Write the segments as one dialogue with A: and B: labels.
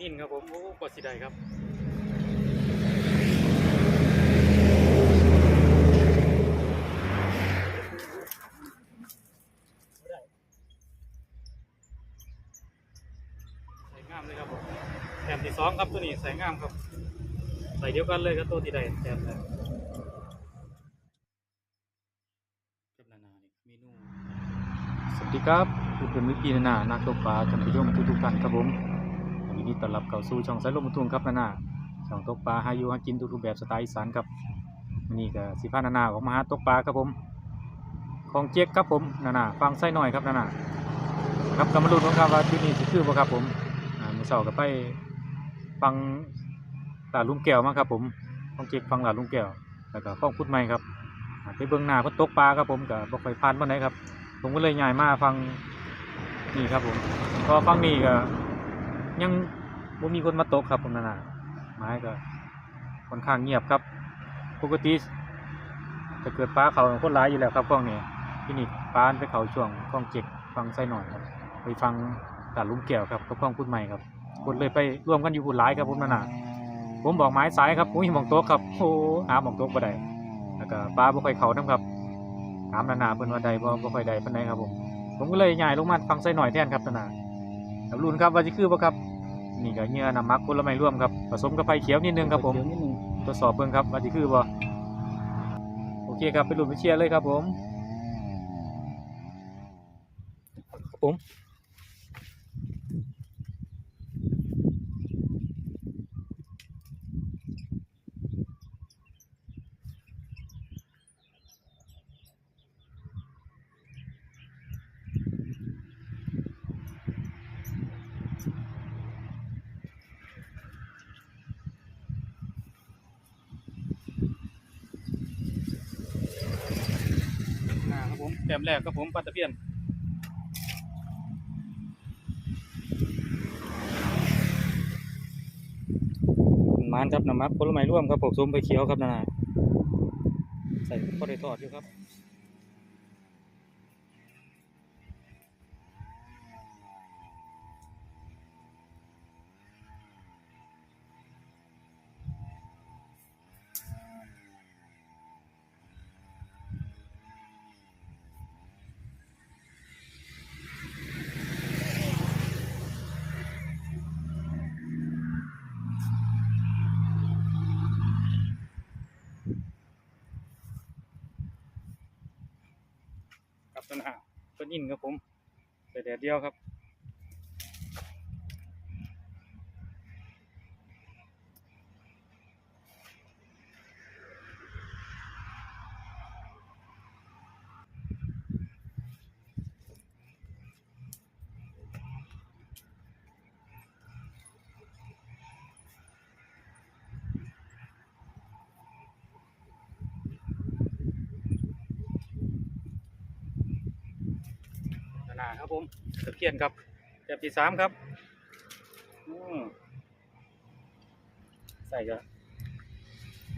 A: นินครับผมโอ้กดสิได้ครับใส่งามเลยครับผมแถมที่สองครับตัวนี้ใส่งามครับ ใส่เดียวกันเลยกับตัวที่ได้แถมเลยกับนานนี่สวัสดีครับผมเป็นวิกีนานานักตกปลาท่านผู้ชมทุกๆท่านครับผม นี้ต้อนรับเข้าสู่ช่องสายลมมุทุงครับนานาช่องตกปลาหาอยู่หากินทุกรูปแบบสไตล์อีสานครับนนี้ก็สิพานานาออกมาหาตกปลาครับผม ของเจ๊กครับผมนานาฟังไส้หน่อยครับนานาครับกำมาลุ้นของครับว่าที่นี่สิคือบ่ครับผมมือเช้าก็ไปฟังตาลุงแก้วมาครับผมของเจ๊กฟังหลาลุงแก้วแล้วก็ฟ้องพุทธใหม่ครับไปเบิ่งหน้าพิ่นตกปลาครับผมก็บ่ค่อยผ่านปานใดครับผมก็เลยย้ายมาฟังนี่ครับผมพอฟังนี่ก็ ยังบ่มีคนมาตกครับผมนั่นน่ะไม้ก็ค่อนข้างเงียบครับ ปกติจะเกิดปลาเขาคนร้ายอยู่แล้วครับกล้องนี้ที่นี่ปลาไปเขาช่วงกล้องเจ็กฟังไส้หน่อยครับไปฟังตาลุงแก้วครับกับกล้องพูดใหม่ครับคนเลยไปร่วมกันอยู่พูดร้ายครับผมนั่นน่ะผมบอกไม้สายครับอุ้ยมองโต๊ะครับโอ้หาหมองโต๊ะบ่ได้แล้วก็ปลาบ่ค่อยเขานํครับถามนานาเพิ่นว่าใดบ่บ่ค่อยใดปานใดครับผมผมก็เลยย้ายลงมาฟังใส่หน่อยแทนครับนานา แล้วรุ่นครับว่าสิคือบ่ครับนี่ก็เหงื่อน้ำมักผลไม้รวมครับผสมกับไฟเขียวนิดนึงครับผมทดสอบเบิ่งครับว่าสิคือบ่โอเคครับไปรุ่นไปเชียร์เลยครับผมครับผม ผมแต้มแรกครับผมปลาตะเพียนมานครับน้ำมักผลไม้ร่วมครับผมซุ้มไปเขียวครับนานาใส่ก็ได้ทอดอยู่ครับ ต้นหาต้นอินครับผมใส่แดดเดียวครับาครับผมตะเพียนครับแบบที่สามครับใส่ก็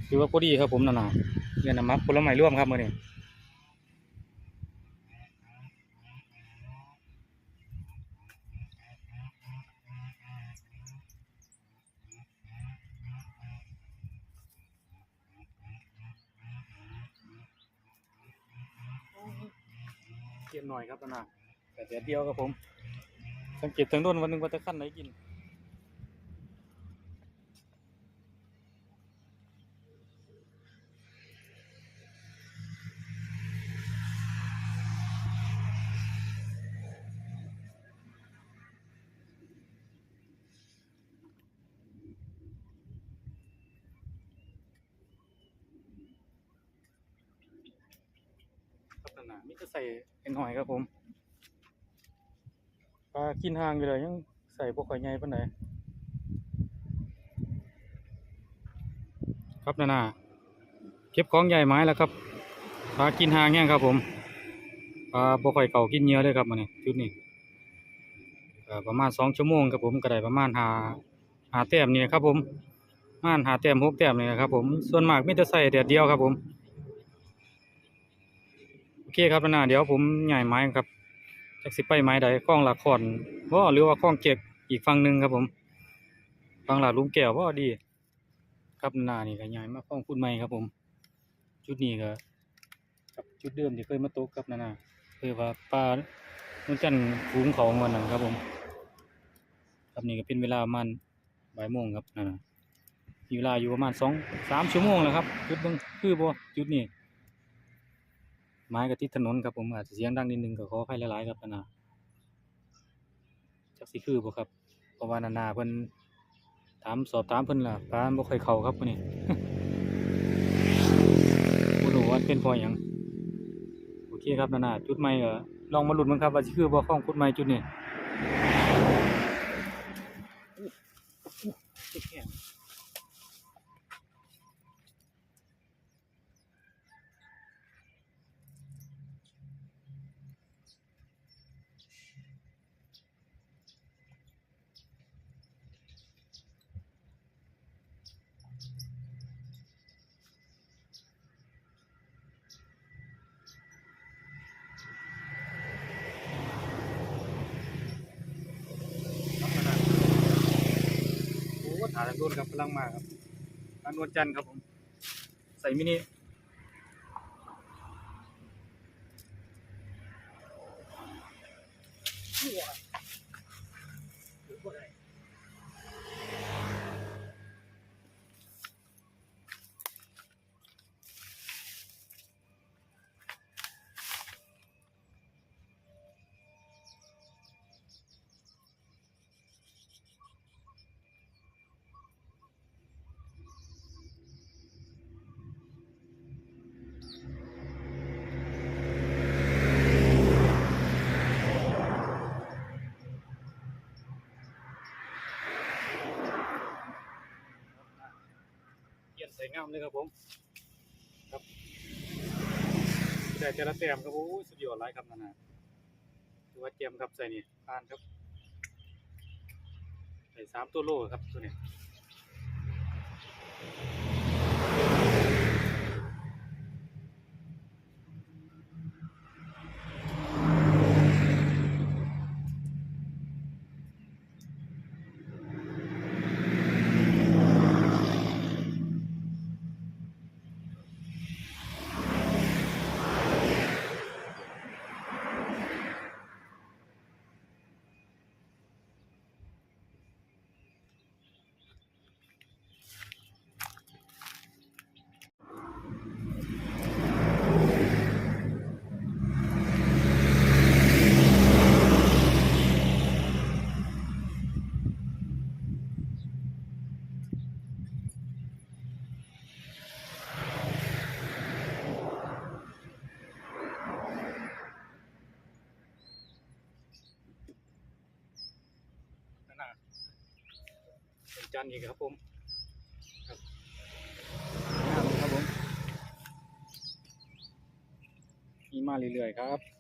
A: ถือว่าพอดีครับผมนานาเงินน้ำมักผลไม้ร่วมครับมื่อนี้เทียมหน่อยครับนานา แต่เดียวเดียวครับผม สังเกตทางโน้นวันหนึงว่าจะขั้นไหนกินครับนั่นน่ะมิจะใส่เป็นหอยครับผม ลากินห่างอยู่เลยยังใส่พวกข่อยใหญ่ปานครับนั่นน่ะเก็บของใหญ่ไม้แล้วครับปลากินห่างแห้งครับผมปลาพวกข่อยเก่ากินเยอะเลยครับมันนี่ชุดนี้ประมาณสองชั่วโมงครับผมก็ไดประมาณหาหาแต้มนี่ครับผมประมาณหาแต้มหกแต้มนี่ครับผมส่วนมากมิจะใส่แดดเดียวครับผมโอเคครับนาเดี๋ยวผมใหญ่ไม้ครับ จักสิไปไม้ใดคล้องหละครว่าหรือว่าคล้องเจ็กอีกฝั่งหนึ่งครับผมบางหลาดลุงแก้วบ่ดี ครับหน้านี่ก็ย้ายมาฟ้องคุณใหม่ครับผม จุดนี้ก็กับจุดเดิมที่เคยมาตกครับนั่นน่ะคือว่าปลานุ่นจันทร์ูงเขาวันนั้นครับผม ครับนี่ก็เป็นเวลาประมาณบ่ายโมงครับนั่นน่ะมีเวลาอยู่ประมาณสองสามชั่วโมงแล้วครับจุดเบิ่งคือบ่จุดนี้ ไม้กับทิศถนนครับผมอาจจะเสียงดังนิดนึงก็ขออภัยหลายๆครับนะจักสิคือบ่ครับเพราะว่านานาเพิ่นถามสอบถามเพิ่นล่ะร้าบ่ค่อยเข้าครับนี้บ่รู้ว่าเป็นเพราะหยังโอเคครับนานาจุดใหม่ก็ลองมาลุ้นมันครับว่าสิคือบ่ของจุดใหม่จุดนี้อู้อู้เจ็บแขนครับนานา โอ้ถ่ายทางโดนครับพลังมาครับทางนวลจันทร์ครับผม ใส่มินิหัว ยนใส่งามเลยครับผม ครับได้แต่ละแต้มครับโอ้สุดยอดหลายครับนานาถือว่าเจียมครับใส่นี่ทานครับใส่สามตัวโลครับตัวนี้ จันจานอีกครับผมครับครับผมมีมาเรื่อยๆครับ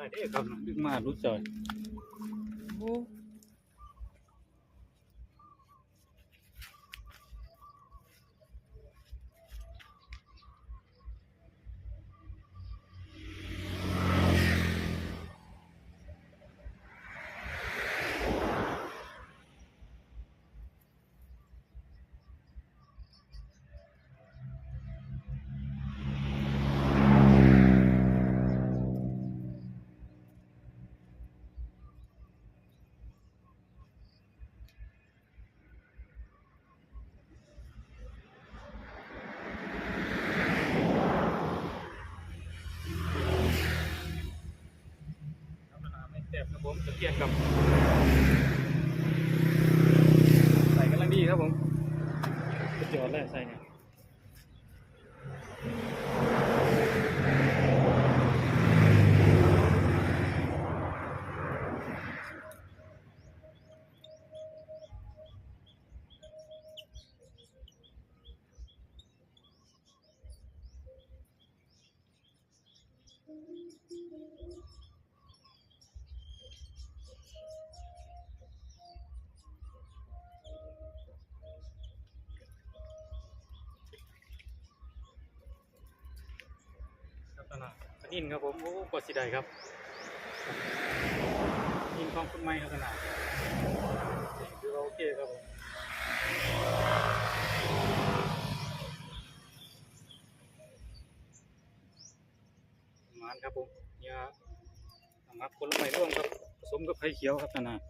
A: เสียดายเด้ครับดึกมารู้ใจอย ผมตะเกียงกับ ตลาดปนินครับผมโอ้กดสีใดครับนินของคุณไม่ครับตลาดถือว่าโอเคครับผมมานครับผมเนี่ยมักผลไม้ร่วมครับผสมกับไข่เขียวครับตลาด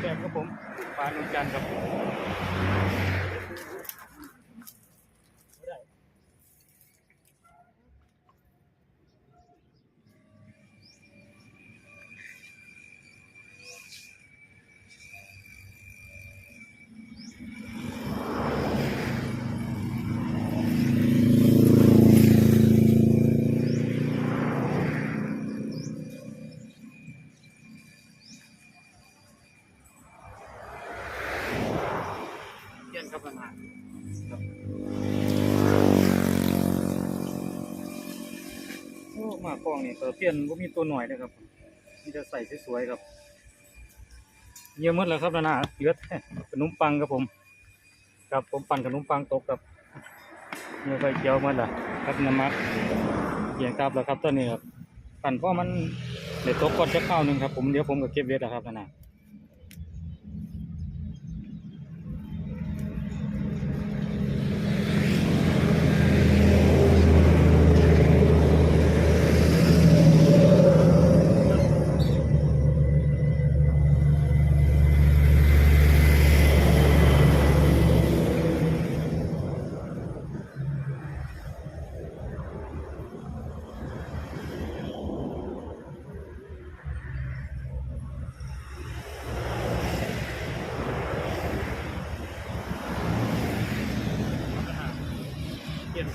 A: แบบครับผม ปลาหนุนจันทร์ครับ องนี่เปิดเปลี่ยนก็มีตัวหน่อยนะครับมีจะใส่สวยๆครับเยี่ยมมดแล้วครับนะนาเยอะขนมปังครับผมครับผมปั่นขนมปังตกครับเนื้อไฟเขียวมาละครับน้ำมันเกี่ยงกลับแล้วครับตอนนี้ครับปั่นเพราะมันเดี๋ยวตกก่อนจะเข้าวหนึ่งครับผมเดี๋ยวผมก็เก็บเวทแล้วครับนะนา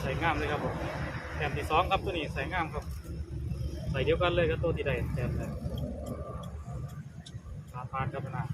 A: ใส่งามเลยครับผมแถมที่สองครับตัวนี้ใส่งามครับใส่เดียวกันเลยกับตัวที่ใดแถมเลยมาพานครับนะ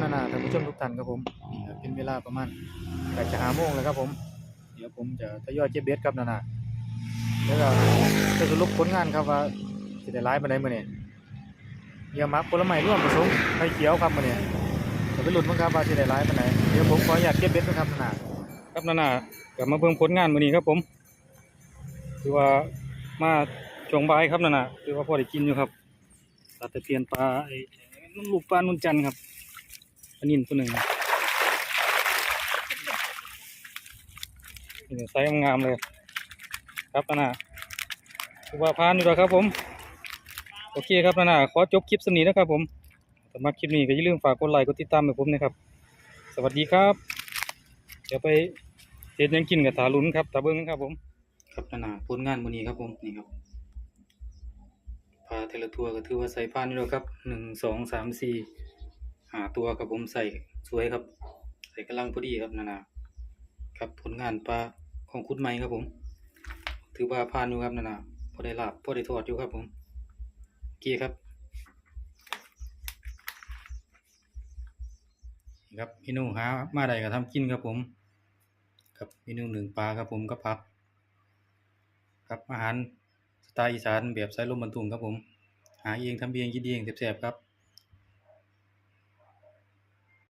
A: ครับนานาท่านผู้ชมทุกท่านครับผมเป็นเวลาประมาณใกล้จะหาโมงแล้วครับผม เดี๋ยวผมจะทยอยเก็บเบ็ดครับนานาแล้วก็จะสรุปผลงานครับว่าจะได้ร้ายมาได้เมื่อนี้เยี่ยมมักผลไม้ร่วมผสมไข่เขียวครับมื้อนี้จะไปหลุ้นมั้งครับว่าสิได้หลายไปานเดี๋ยวผมขออนุญาตเก็บเบ็ดนะครับนานาครับนานาก็มาเบิ่งผลงานมื้อนี้ครับผมคือว่ามาช่วงบายครับนานาคือว่าพอได้กินอยู่ครับตัดตะเพียนปลาไอ้ลูกปลานุ่นจันครับ อันนี้ตัวหนึ่งนี่ไซส์งามๆเลย ครับนานาคือว่าพานอยู่แล้วครับผม โอเคครับนาขอจบคลิปสนีนะครับผมสำหรับคลิปนี้ก็อย่าลืมฝากกดไลค์กดติดตามให้ผมนะครับ สวัสดีครับ เดี๋ยวไปเฮ็ดยังกินกับตาลุ้นครับตาเบิ้งครับผม ครับนาผลงานมื้อนี้ครับผมนี่ครับปลาเทละตัวร์ก็ถือว่าใส่พานอยู่แล้วครับหนึ่งสองสามสี่ หาตัวครับผมใส่สวยครับ ใส่กำลังพอดีครับนานาครับผลงานปลาของคุณไม้ครับผม ถือว่าผ่านอยู่ครับนานาพอได้ลาบพอได้ทอดอยู่ครับผมโอเคครับครับเมนูหามาได้ก็ทำกินครับผม ครับเมนูหนึ่งปลาครับผมกับผักครับอาหารสไตล์อีสานแบบใส่ลมบรรทุงครับผม หาเองทำเองกินเองแซ่บๆครับ